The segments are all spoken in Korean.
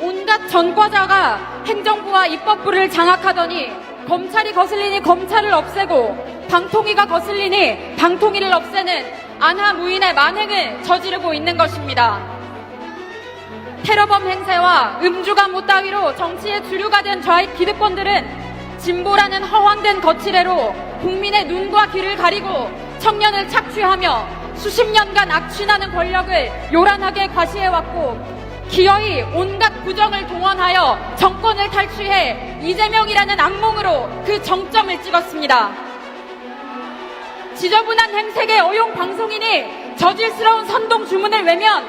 온갖 전과자가 행정부와 입법부를 장악하더니 검찰이 거슬리니 검찰을 없애고 방통위가 거슬리니 방통위를 없애는 안하무인의 만행을 저지르고 있는 것입니다. 테러범 행세와 음주감모 따위로 정치의 주류가 된 좌익 기득권들은 진보라는 허황된 거칠애로 국민의 눈과 귀를 가리고 청년을 착취하며 수십 년간 악취나는 권력을 요란하게 과시해왔고 기어이 온갖 구정을 동원하여 정권을 탈취해 이재명이라는 악몽으로 그 정점을 찍었습니다. 지저분한 행색의 어용 방송인이 저질스러운 선동 주문을 외면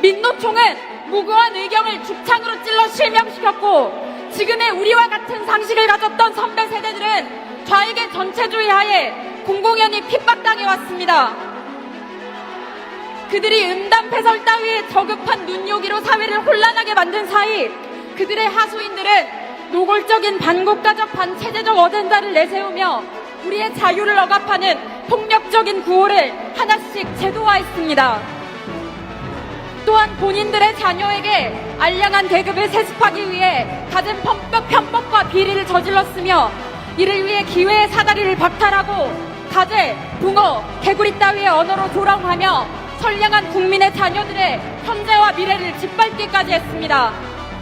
민노총은 무고한 의경을 죽창으로 찔러 실명시켰고 지금의 우리와 같은 상식을 가졌던 선배 세대들은 좌익의 전체주의 하에 공공연히 핍박당해 왔습니다. 그들이 음담패설 따위에 저급한 눈요기로 사회를 혼란하게 만든 사이 그들의 하수인들은 노골적인 반국가적 반체제적 어젠다를 내세우며 우리의 자유를 억압하는 폭력적인 구호를 하나씩 제도화했습니다. 또한 본인들의 자녀에게 알량한 계급을 세습하기 위해 갖은 편법, 편법과 비리를 저질렀으며 이를 위해 기회의 사다리를 박탈하고 가재, 붕어, 개구리 따위의 언어로 조롱하며 선량한 국민의 자녀들의 현재와 미래를 짓밟기까지 했습니다.